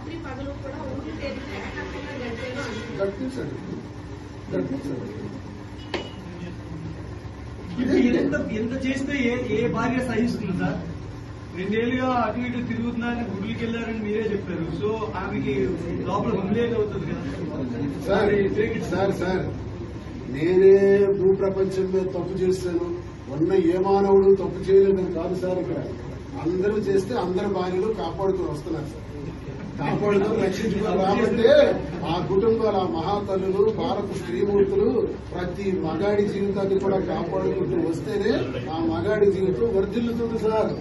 రాత్రి పగలు కూడా ఊరి అంటున్నారు ఇది ఎంత ఎంత చేస్తే ఏ ఏ భార్య సహిస్తుంది సార్? రెండేళ్ళుగా అటు ఇటు తిరుగుతున్నారని గుడికి వెళ్ళారని మీరే చెప్పారు. సో ఆమెకి లోపల హుమిలేట్ అవుతుంది కదా. సార్ సార్ సార్ నేనే భూ ప్రపంచం మీద తప్పు చేస్తాను ఉన్న ఏ మానవుడు తప్పు చేయలేదని కాదు సార్ ఇక్కడ. అందరూ చేస్తే అందరి భార్యలు కాపాడుతూ వస్తున్నారు. సార్ కాపాడుతూ రక్షించుకుని రాబట్టే ఆ కుటుంబాల ఆ మహాతల్లులు భారత స్త్రీమూర్తులు ప్రతి మగాడి జీవితాన్ని కూడా కాపాడుకుంటూ వస్తేనే ఆ మగాడి జీవితం వర్ధిల్లుతుంది సార్.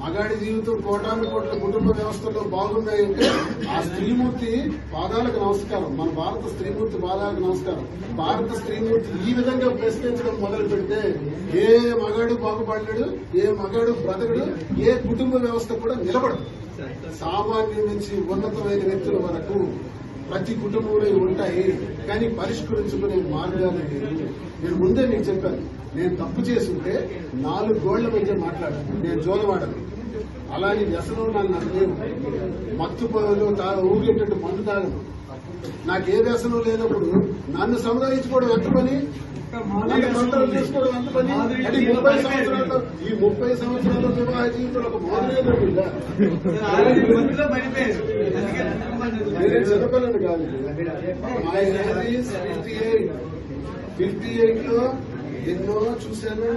మగాడి జీవితం కోటాను కోట్ల కుటుంబ వ్యవస్థలో బాగున్నాయంటే ఆ స్త్రీమూర్తి పాదాలకు నమస్కారం. మన భారత స్త్రీమూర్తి పాదాలకు నమస్కారం. భారత స్త్రీమూర్తి ఈ విధంగా ప్రశ్నించడం మొదలు పెడితే ఏ మగాడు బాగుపడలేడు ఏ మగాడు బ్రతకడు ఏ కుటుంబ వ్యవస్థ కూడా నిలబడదు. సామాన్యం నుంచి ఉన్నతమైన వ్యక్తుల వరకు ప్రతి కుటుంబంలో ఉంటాయి కానీ పరిష్కరించుకునే మార్గాలు లేదు నేను ముందే మీకు చెప్పాను నేను తప్పు చేసుకుంటే నాలుగు గోళ్ళ మధ్య మాట్లాడాను నేను జోలవాడను. అలాంటి వ్యసనం నన్ను లేవు మత్తు పనులు ఊగేటట్టు మందు తాగను. నాకు ఏ వ్యసనం లేనప్పుడు నన్ను సముదాయించుకోవడం ఎంత పని కంట్రోల్ చేసుకోవడం ఎంత పని అంటే ఈ ముప్పై సంవత్సరాల్లో ఈ ముప్పై సంవత్సరాల వివాహ జీవితంలో ఒక మోదలేదు ఉందా కాదు. ఫిఫ్టీ ఎయిట్ ఫిఫ్టీ ఎయిట్లో ఎన్నో చూశాను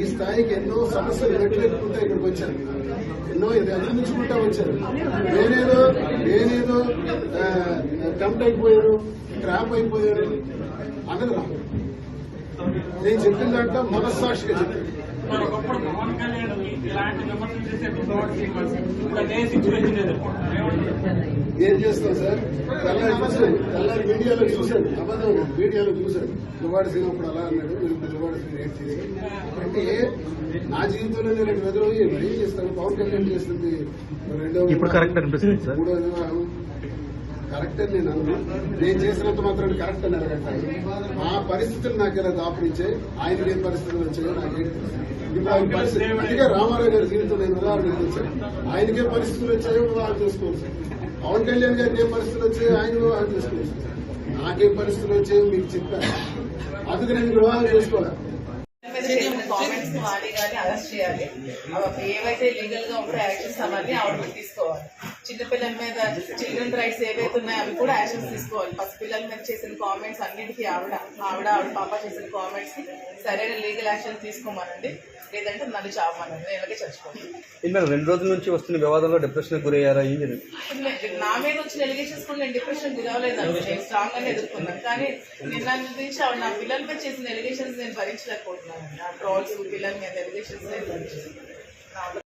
ఈ స్థాయికి ఎన్నో సమస్యలు మెట్లెత్తుకుంటా ఇక్కడికి వచ్చాను. ఎన్నో ఇది అందించుకుంటా వచ్చాను. నేనేదో నేనేదో టెంప్ట్ అయిపోయాను ట్రాప్ అయిపోయాను అన్నది రా నేను చెప్పిన దాంట్లో మనస్సాక్షిగా చెప్పాను. ఇలాంటి విమర్శలు చేసే? ఏం చేస్తాం సార్ తెల్లారి చూశాను తెల్లారి మీడియాలో చూశాను అబద్ధం మీడియాలో చూశాను దువాడ శ్రీను అప్పుడు అలా అన్నాడు మీరు దువాడ శ్రీను ఏం చేశారు అంటే నా జీవితంలో నేను రెండు ఎదురు ఏం చేస్తాను పవన్ కళ్యాణ్ చేస్తుంది రెండో ఇప్పుడు కరెక్ట్ అనిపిస్తుంది సార్. మూడో వివాహం కరెక్ట్ అని నేను అన్నా. నేను చేసినంత మాత్రం కరెక్ట్ అని అడగట్టాను ఆ పరిస్థితులు నాకు ఇలా దాపురించాయి ఆయనకి ఏం పరిస్థితులు వచ్చాయో నాకు. ఇప్పుడు ఆయన పరిస్థితి అందుకే రామారావు గారి జీవితం నేను ఉదాహరణ వచ్చాను ఆయనకే పరిస్థితులు వచ్చాయో వివాహం చేసుకోవచ్చు పవన్ కళ్యాణ్ గారికి ఏం పరిస్థితులు వచ్చాయో ఆయన వివాహం చేసుకోవచ్చు నాకేం పరిస్థితులు వచ్చాయో మీకు చెప్పాను. అందుకు నేను వివాహం చేసుకోవాలి. మీద చేసిన కామెంట్స్ వాడి కానీ అరెస్ట్ చేయాలి. ఏవైతే లీగల్గా ఉంటాయో యాక్షన్స్ అవన్నీ ఆవిడ తీసుకోవాలి. చిన్నపిల్లల మీద చిల్డ్రన్ రైట్స్ ఏవైతే ఉన్నాయో అవి కూడా యాక్షన్స్ తీసుకోవాలి. పసి పిల్లల మీద చేసిన కామెంట్స్ అన్నిటికీ ఆవిడ ఆవిడ ఆవిడ పాప చేసిన కామెంట్స్ సరైన లీగల్ యాక్షన్ తీసుకోమనండి. లేదంటే నన్ను చావమనండి. నేను ఇలాగే చచ్చిపోతాను మేడం రెండు రోజుల నుంచి వస్తున్న వివాదంలో డిప్రెషన్ గురయ్యారా? ఏం నా మీద వచ్చిన ఎలిగేషన్స్ కూడా నేను డిప్రెషన్ గురవలేదండి నేను స్ట్రాంగ్ గానే ఎదుర్కొన్నాను. కానీ నిన్న నుంచి ఆవిడ నా పిల్లలపై చేసిన ఎలిగేషన్స్ నేను భరించలేకపోతున్నాను ఆ ట్రాల్స్ పిల్లల మీద ఎలిగేషన్స్ నేను భరించలేను